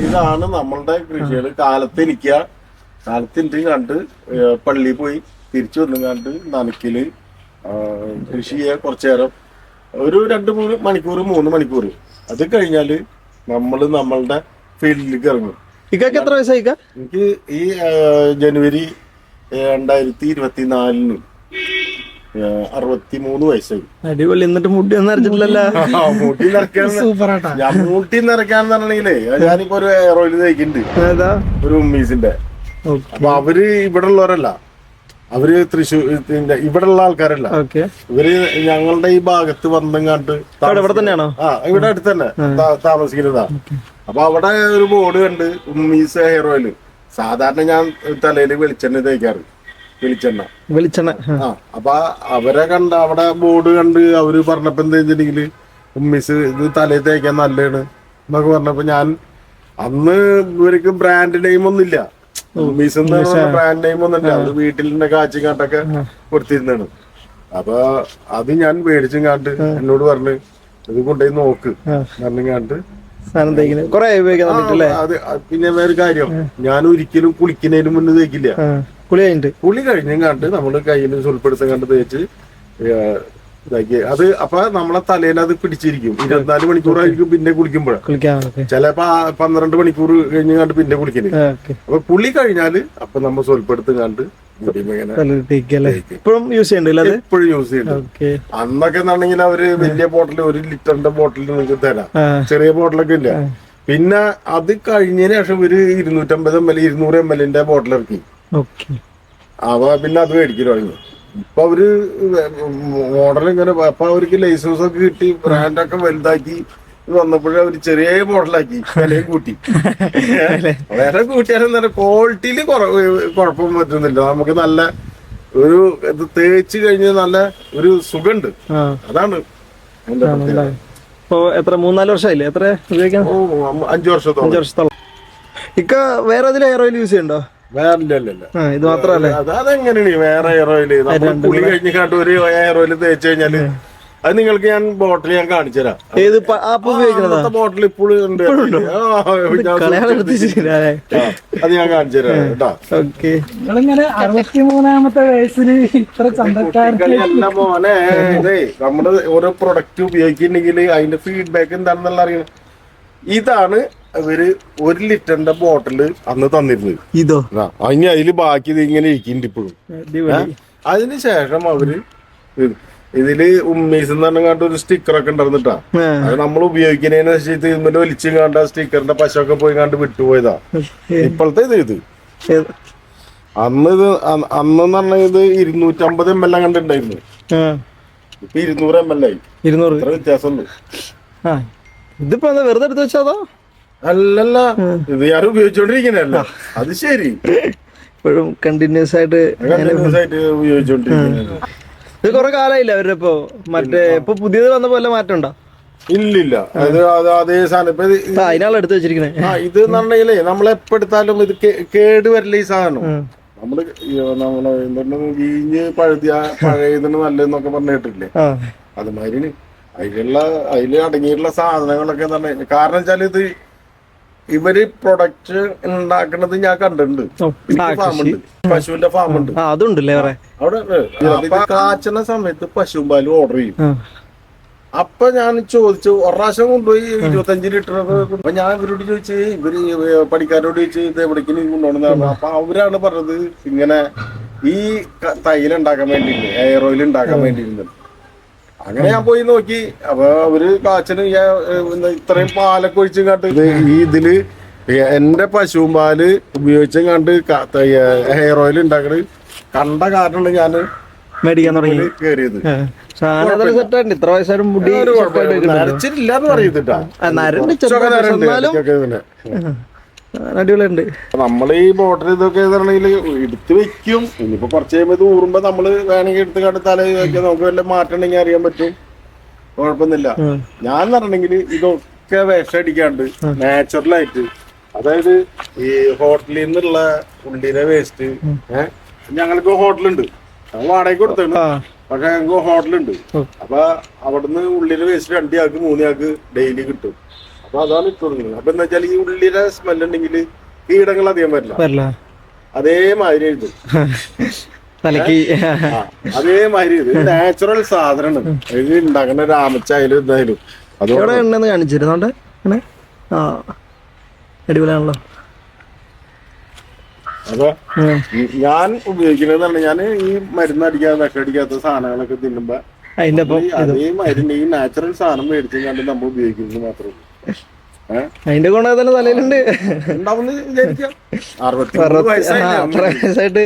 ഇതാണ് നമ്മളുടെ കൃഷികൾ. കാലത്ത് എനിക്ക കാലത്ത് എനിക്ക് കണ്ട് പള്ളി പള്ളിയിൽ പോയി തിരിച്ചു വന്നു കണ്ട് നനയ്ക്കൽ കൃഷി ചെയ്യുക കുറച്ചു നേരം ഒരു രണ്ട് മൂന്ന് മണിക്കൂർ മൂന്ന് മണിക്കൂർ. അത് കഴിഞ്ഞാൽ നമ്മൾ നമ്മളുടെ ഫീൽഡിലേക്ക് ഇറങ്ങും. ഇക്കൊക്കെ എത്ര വയസ്സായിക്ക എനിക്ക് ഈ ജനുവരി രണ്ടായിരത്തി ഇരുപത്തിനാലിന്. അറുപത്തി മൂന്ന് വയസ്സായി. അടിപൊളി എന്നിട്ട് മുടി ഒന്നും അരച്ചിട്ടില്ലല്ലോ? ആ, മുടി നിറയ്ക്കാൻ സൂപ്പറാട്ടാ. ഞാൻ മൂട്ടി നിറയ്ക്കാന്ന് പറഞ്ഞെങ്കിലേ ഞാനിപ്പോ ഒരു എയറോയിൽ ഓയിൽ തേക്കുന്നുണ്ട് ഏതാ? ഒരു ഉമ്മീസിന്റെ. ഓക്കെ. അപ്പൊ അവർ ഇവിടെ ഉള്ളവരല്ല അവർ തൃശ്ശൂർ ഇവിടെ ഉള്ള ആൾക്കാരല്ല. ഓക്കെ. ഇവർ ഞങ്ങളുടെ ഈ ഭാഗത്ത് വന്നും കണ്ട് അവിടെ ഇവിടെ തന്നെയാണോ? ആ ഇവിടെ അടുത്ത് തന്നെ താമസിക്കുന്നതാ. അപ്പൊ അവിടെ ഒരു ബോർഡ് കണ്ട് ഉമ്മീസ് ഹെയർ ഓയിൽ സാധാരണ ഞാൻ തലയിൽ വെളിച്ചെണ്ണ തേക്കാറ്. വെളിച്ചെണ്ണ. വെളിച്ചെണ്ണ ആ. അപ്പൊ അവരെ കണ്ട് അവിടെ ബോർഡ് കണ്ട് അവർ പറഞ്ഞപ്പോ എന്താ വെച്ചിട്ടുണ്ടെങ്കിൽ ഉമ്മിസ് ഇത് തലയിൽ തേക്കാൻ നല്ലതാണ് എന്നൊക്കെ പറഞ്ഞപ്പോ ഞാൻ അന്ന് ഇവർക്ക് ബ്രാൻഡ് നെയിം ഒന്നുമില്ല. ഉമ്മീസ് എന്ന് പറഞ്ഞ ബ്രാൻഡ് നെയിം ഒന്നുമില്ല. അത് വീട്ടിൽ തന്നെ കാച്ചും കാട്ടൊക്കെ കൊടുത്തിരുന്നാണ് അപ്പൊ അത് ഞാൻ മേടിച്ചും കാണ്ട് എന്നോട് പറഞ്ഞ് ഇത് കൊണ്ടുപോയി നോക്ക്. പറഞ്ഞു കാണ്ട്. കൊറേ ഉപയോഗിക്കാൻ പിന്നെ വേറെ കാര്യം. ഞാൻ ഒരിക്കലും കുളിക്കുന്നതിന് മുന്നേ തേക്കില്ല. കുളി കഴിഞ്ഞിട്ട് കുളി കഴിഞ്ഞും കണ്ട് നമ്മൾ കയ്യിൽ സുൽപ്പെടുത്തും കണ്ട് തേച്ച് ഇതാക്കി. അത് അപ്പൊ നമ്മളെ തലയിൽ അത് പിടിച്ചിരിക്കും. ഇരുപത്തിനാല് മണിക്കൂറായിരിക്കും പിന്നെ കുളിക്കുമ്പോഴാണ് ചിലപ്പോ പന്ത്രണ്ട് മണിക്കൂർ കഴിഞ്ഞ് കണ്ട് പിന്നെ കുളിക്കൽ. അപ്പൊ കുളി കഴിഞ്ഞാൽ അപ്പൊ നമ്മൾ സ്വൽപ്പെടുത്തും കണ്ട് ഇപ്പോഴും യൂസ് ചെയ്യണ്ടല്ലോ അത്? എപ്പോഴും യൂസ് ചെയ്യുന്നത് ഓക്കെ. അന്നൊക്കെ എന്നാണെങ്കിൽ അവർ വലിയ ബോട്ടിൽ ഒരു ലിറ്ററിന്റെ ബോട്ടിൽ നിങ്ങൾക്ക് തരാം. ചെറിയ ബോട്ടിലൊക്കെ ഇല്ല. പിന്നെ അത് കഴിഞ്ഞതിന് ശേഷം ഒരു ഇരുന്നൂറ്റമ്പത് എം എൽ ഇരുന്നൂറ് എം എല്ലിന്റെ ബോട്ടിൽ ഇറക്കി. അവ പിന്നെ അത് മേടിക്കൽ തുടങ്ങി. ഇപ്പൊ അവർ മോഡൽ ഇങ്ങനെ അപ്പൊ അവർക്ക് ലൈസൻസ് ഒക്കെ കിട്ടി ബ്രാൻഡൊക്കെ വലുതാക്കി വന്നപ്പോഴേ അവർ ചെറിയ മോഡലാക്കി വിലയും കൂട്ടി. വില കൂട്ടിയാലും നല്ല ക്വാളിറ്റിയിൽ കുഴപ്പം പറ്റുന്നില്ല. നമുക്ക് നല്ല ഒരു ഇത് തേച്ച് കഴിഞ്ഞ നല്ല ഒരു സുഖമുണ്ട് അതാണ് ഇപ്പൊ എത്ര മൂന്നാൽ വർഷമായില്ലേ? എത്ര ഉപയോഗിക്കാൻ? അഞ്ചു വർഷത്തോളം. അഞ്ച് വർഷത്തോളം. ഇക്ക വേറെ ഏതെങ്കിലും ഹെയർ ഓയിൽ യൂസ് ചെയ്യണ്ടോ? ഇത് മാത്രല്ലേ അത് അതെങ്ങനെയാണ് വേറെ എയർ പുളി കഴിഞ്ഞ് കണ്ട് ഒരു എയർ ഓയിൽ തേച്ച് കഴിഞ്ഞാൽ അത് നിങ്ങൾക്ക് ഞാൻ ബോട്ടിൽ ഞാൻ കാണിച്ചു തരാം. ഏത് ബോട്ടിൽ ഇപ്പോഴും ഉണ്ട്. അത് ഞാൻ കാണിച്ചു തരാം കേട്ടോ. ഓക്കെ. നിങ്ങളിങ്ങനെ അറുപത്തി മൂന്നാമത്തെ വയസ്സിൽ ഇത്ര ചന്തക്കാരൻ കളിയല്ല മോനെ ഇതേ നമ്മൾ ഓരോ പ്രൊഡക്റ്റ് ഉപയോഗിക്കുന്നുണ്ടെങ്കിൽ അതിന്റെ ഫീഡ്ബാക്ക് എന്താണെന്നുള്ള അറിയണം. ഇതാണ് ഇവർ ഒരു ലിറ്ററിന്റെ ബോട്ടിൽ അന്ന് തന്നിരുന്നത്. ഇതോ? അങ്ങനെ അതിന് അതിൽ ബാക്കി ഇത് ഇങ്ങനെ ഇരിക്കുന്നുണ്ട് ഇപ്പോഴും. അതിനുശേഷം അവർ ഇതിൽ ഉമ്മീസ് എന്ന് പറഞ്ഞാണ്ട് ഒരു സ്റ്റിക്കർ ഒക്കെ ഉണ്ടായിരുന്നിട്ടാ. അത് നമ്മൾ ഉപയോഗിക്കുന്നതിനനുസരിച്ച് ഇതിന്റെ വലിച്ചും കണ്ട സ്റ്റിക്കറിന്റെ പശയൊക്കെ പോയി കണ്ട് വിട്ടുപോയതാ. ഇപ്പോഴത്തെ ഇത് ഇത്. അന്ന് ഇത് അന്നെന്ന് പറഞ്ഞാൽ ഇത് ഇരുന്നൂറ്റമ്പത് എം എൽ കണ്ടുണ്ടായിരുന്നു കണ്ടിട്ടുണ്ടായിരുന്നു ഇപ്പൊ ഇരുന്നൂറ് എം എൽ ആയി. ഇരുന്നൂറ്. വ്യത്യാസമുണ്ട്. ഇതിപ്പോ എന്താ വെറുതെ എടുത്ത് വെച്ചാതോ? അല്ലല്ല ഇത് ഞാൻ ഉപയോഗിച്ചോണ്ടിരിക്കുന്നല്ല അത് ശരി. ഇപ്പോഴും കണ്ടിന്യൂസ് ആയിട്ട് ഇത് കുറെ കാലായില്ല അവരുടെ ഇപ്പൊ? മറ്റേ ഇപ്പൊ പുതിയത് വന്ന പോലെ മാറ്റം ഉണ്ടോ ഇല്ലില്ല. അത് അത് സാധനം. ഇപ്പൊ അതിനാളെ എടുത്ത് വെച്ചിരിക്കണേ ഇത് എന്ന് പറഞ്ഞാലേ നമ്മളെപ്പോ എടുത്താലും ഇത് കേട് വരില്ല ഈ സാധനം. നമ്മൾ നമ്മളെ എന്താണ് വീഞ്ഞ് പഴുതിയ പഴയതിന് നല്ലതെന്നൊക്കെ പറഞ്ഞിട്ടില്ലേ അതുമാതിരി അതിലുള്ള അതിൽ അടങ്ങിയിട്ടുള്ള സാധനങ്ങളൊക്കെ തന്നെ കാരണം വെച്ചാൽ ഇത് ഇവർ പ്രൊഡക്റ്റ് ഉണ്ടാക്കണത് ഞാൻ കണ്ടിട്ടുണ്ട്. ഫാമുണ്ട് പശുവിന്റെ ഫാമുണ്ട് അതുണ്ടല്ലേ വേറെ? അവിടെ. അപ്പൊ കാച്ചണ സമയത്ത് പശുവും പാൽ ഓർഡർ ചെയ്യും. അപ്പൊ ഞാൻ ചോദിച്ചു ഒരു പ്രാവശ്യം കൊണ്ടുപോയി ഇരുപത്തഞ്ച് ലിറ്റർ അപ്പൊ ഞാൻ ഇവരോട് ചോദിച്ചു ഇവർ പഠിക്കാരോട് ചോദിച്ചു ഇത് എവിടേക്ക് നീ കൊണ്ടുപോകണം അപ്പൊ അവരാണ് പറഞ്ഞത് ഇങ്ങനെ ഈ തൈലുണ്ടാക്കാൻ വേണ്ടിട്ട് എയർ ഓയിൽ ഉണ്ടാക്കാൻ വേണ്ടിയിരുന്നത് അങ്ങനെ ഞാൻ പോയി നോക്കി. അപ്പൊ അവർ കാച്ചന് ഇത്രയും പാലൊക്കെ ഒഴിച്ചും കണ്ട് ഈ ഇതിൽ എന്റെ പശുവും പാൽ ഉപയോഗിച്ചും കണ്ട് ഹെയർ ഓയിൽ ഉണ്ടാക്കണത് കണ്ട കാരണം ഞാൻ മേടിക്കാൻ തുടങ്ങി. കയറിയത് ഇത്ര വയസ്സായാലും മുടി നരച്ചിട്ടില്ല എന്ന് പറയുന്നിട്ടാ നരണ്ട് കുറച്ചൊക്കെ അടിപൊളിയുണ്ട്. നമ്മൾ ഈ ബോട്ടിൽ ഇതൊക്കെ എടുത്ത് വെക്കും. ഇനിയിപ്പോ കുറച്ച് കഴിയുമ്പോ ഇത് ഊറുമ്പോ നമ്മൾ വേണമെങ്കിൽ എടുത്ത് കണ്ട് തല വെക്കാം. നമുക്ക് വല്ല മാറ്റം ഉണ്ടെങ്കിൽ അറിയാൻ പറ്റും. കുഴപ്പമൊന്നുമില്ല. ഞാൻ പറഞ്ഞെങ്കിൽ ഇതൊക്കെ വിഷം അടിക്കാണ്ട് നാച്ചുറലായിട്ട് അതായത് ഈ ഹോട്ടലിൽ നിന്നുള്ള ഉള്ളിലെ വേസ്റ്റ് ഏഹ് ഞങ്ങൾക്ക് ഹോട്ടലുണ്ട് ഞങ്ങൾ വാടകയ്ക്ക് കൊടുത്താണ്. പക്ഷെ ഞങ്ങൾക്ക് ഹോട്ടലുണ്ട്. അപ്പൊ അവിടുന്ന് ഉള്ളിലെ വേസ്റ്റ് രണ്ടിയാൾക്ക് മൂന്നിയാൾക്ക് ഡെയിലി കിട്ടും. അപ്പൊ അതാണ് ഇട്ട് കൊടുക്കുന്നത് അപ്പൊ എന്താ വെച്ചാൽ ഈ ഉള്ളിലെ സ്മെൽ ഉണ്ടെങ്കിൽ കീടങ്ങൾ അധികം വരില്ല. വരല അതേമാതിരി ഇത്. തലക്ക് അതേമാതിരി ഇത്. നാച്ചുറൽ സാധനമാണ്. ഇത് ഉണ്ടാക്കുന്ന രാമച്ചായാലും ഇതായാലും അതോടെ ഉണ്ടെന്ന് കാണിച്ചിരുന്നോണ്ട് അങ്ങനെ ആ അടിപൊളിയാണല്ലോ. അപ്പൊ ഞാൻ ഉപയോഗിക്കുന്നത് ഞാൻ ഈ മരുന്ന് അടിക്കാത്ത വിഷമടിക്കാത്ത സാധനങ്ങളൊക്കെ തിന്നുമ്പോ ഈ അതേ മരുന്ന് ഈ നാച്ചുറൽ സാധനം മേടിച്ചു കണ്ട് നമ്മൾ ഉപയോഗിക്കുന്നത് മാത്രമേ ഏഹ് അതിന്റെ ഗുണം തന്നെ തലയിലുണ്ട്. അറുപത്തി വയസ്സായിട്ട്.